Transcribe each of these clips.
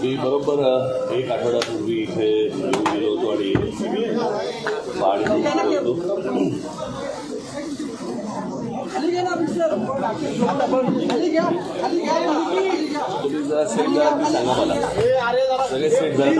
मी बरोबर एक आठवड्यापूर्वी इथे येऊन गेलो होतो आणि पाणी होतो. तुम्ही जरा सेट झाला की सांगा मला. सगळे सेट जरा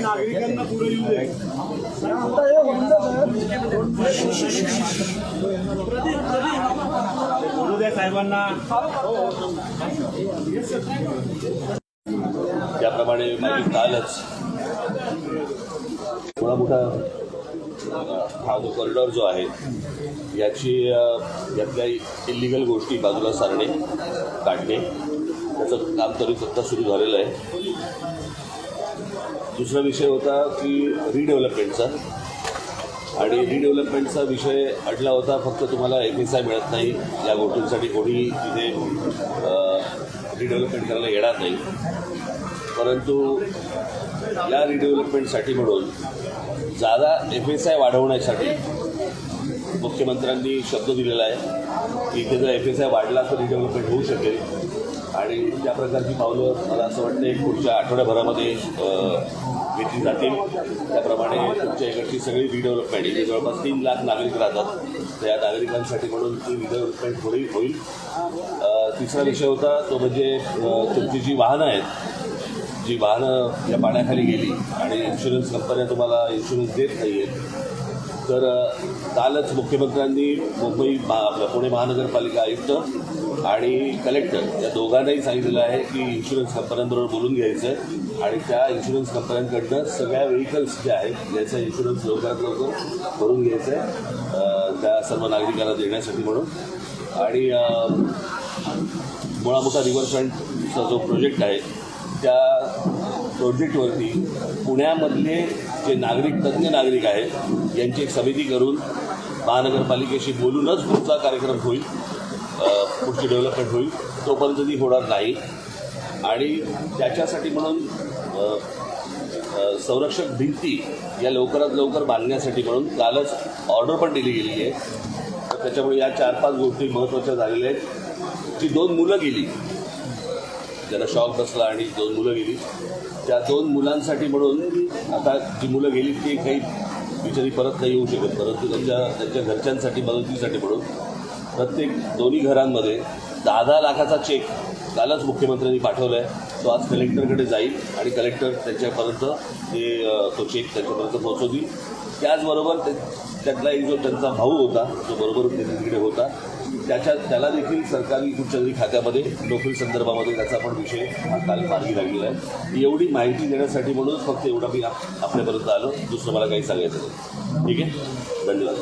नागरिकांना पुढे येऊ दे बोलू द्या साहेबांना त्याप्रमाणे माझी कालच हा जो कॉरिडॉर जो आहे याची यातल्या इलिगल गोष्टी बाजूला सारणे काढणे त्याचं काम तरी आत्ता सुरू झालेलं आहे. दुसरा विषय होता की रिडेव्हलपमेंटचा आणि रिडेव्हलपमेंटचा विषय अडला होता फक्त तुम्हाला एफ मिळत नाही. या गोष्टींसाठी कोणी तिथे रिडेव्हलपमेंट करायला येणार नाही. परंतु या रिडेव्हलपमेंटसाठी म्हणून जादा एफ एस आय वाढवण्यासाठी मुख्यमंत्र्यांनी शब्द दिलेला आहे. इथे जर एफ एस आय वाढला तर रिडेव्हलपमेंट होऊ शकेल. आणि त्या प्रकारची पावलं मला असं वाटतं पुढच्या आठवड्याभरामध्ये घेतली जातील. त्याप्रमाणे तुमच्या इकडची सगळी रिडेव्हलपमेंट इथे जवळपास तीन लाख नागरिक राहतात. तर या नागरिकांसाठी म्हणून ती रिडेव्हलपमेंट थोडी होईल. तिसरा विषय होता तो म्हणजे तुमची जी वाहनं आहेत जी वाहनं या पाण्याखाली गेली आणि इन्शुरन्स कंपन्या तुम्हाला इन्शुरन्स देत नाही आहेत तर कालच मुख्यमंत्र्यांनी मुंबई महा आपलं पुणे महानगरपालिका आयुक्त आणि कलेक्टर या दोघांनाही सांगितलेलं आहे की इन्शुरन्स कंपन्यांबरोबर बोलून घ्यायचं आहे आणि त्या इन्शुरन्स कंपन्यांकडनं सगळ्या व्हेकल्स ज्या आहेत ज्याचा इन्शुरन्स लवकरात लवकर भरून घ्यायचं आहे त्या सर्व नागरिकांना देण्यासाठी म्हणून. आणि मुळामुखा रिव्हरफ्रंटचा जो प्रोजेक्ट आहे त्या प्रोजेक्टवरती पुण्यामधले जे नागरिक तज्ज्ञ नागरिक आहेत यांची एक समिती करून महानगरपालिकेशी बोलूनच पुढचा कार्यक्रम होईल पुढची डेव्हलपमेंट होईल तोपर्यंत ती होणार नाही. आणि त्याच्यासाठी म्हणून संरक्षक भिंती या लवकरात लवकर बांधण्यासाठी म्हणून कालच ऑर्डर पण दिली गेलेली आहे. तर त्याच्यामुळे या चार पाच गोष्टी महत्त्वाच्या झालेल्या आहेत. जी दोन मुलं गेली. ज्यांना शॉक बसला आणि दोन मुलं गेली. त्या दोन मुलांसाठी म्हणून आता जी मुलं गेली ती काही बिचारी परत नाही येऊ शकत. परंतु त्यांच्या त्यांच्या घरच्यांसाठी मदतीसाठी म्हणून प्रत्येक दोन्ही घरांमध्ये दहा दहा लाखाचा चेक कालच मुख्यमंत्र्यांनी पाठवला आहे तो आज कलेक्टरकडे जाईल आणि कलेक्टर त्यांच्यापर्यंत ते तो चेक त्यांच्यापर्यंत पोहोचवतील. त्याचबरोबर ते त्यातला एक जो त्यांचा भाऊ होता जो बरोबर तिकडे होता त्याच्या त्याला देखील सरकारी कुठच्या खात्यामध्ये नोकरी संदर्भामध्ये त्याचा पण विषय काल मार्गी लागलेला आहे. एवढी माहिती देण्यासाठी म्हणून फक्त एवढा मी आपल्यापर्यंत आलो. दुसरं मला काही सांगायचं नाही. ठीक आहे? धन्यवाद.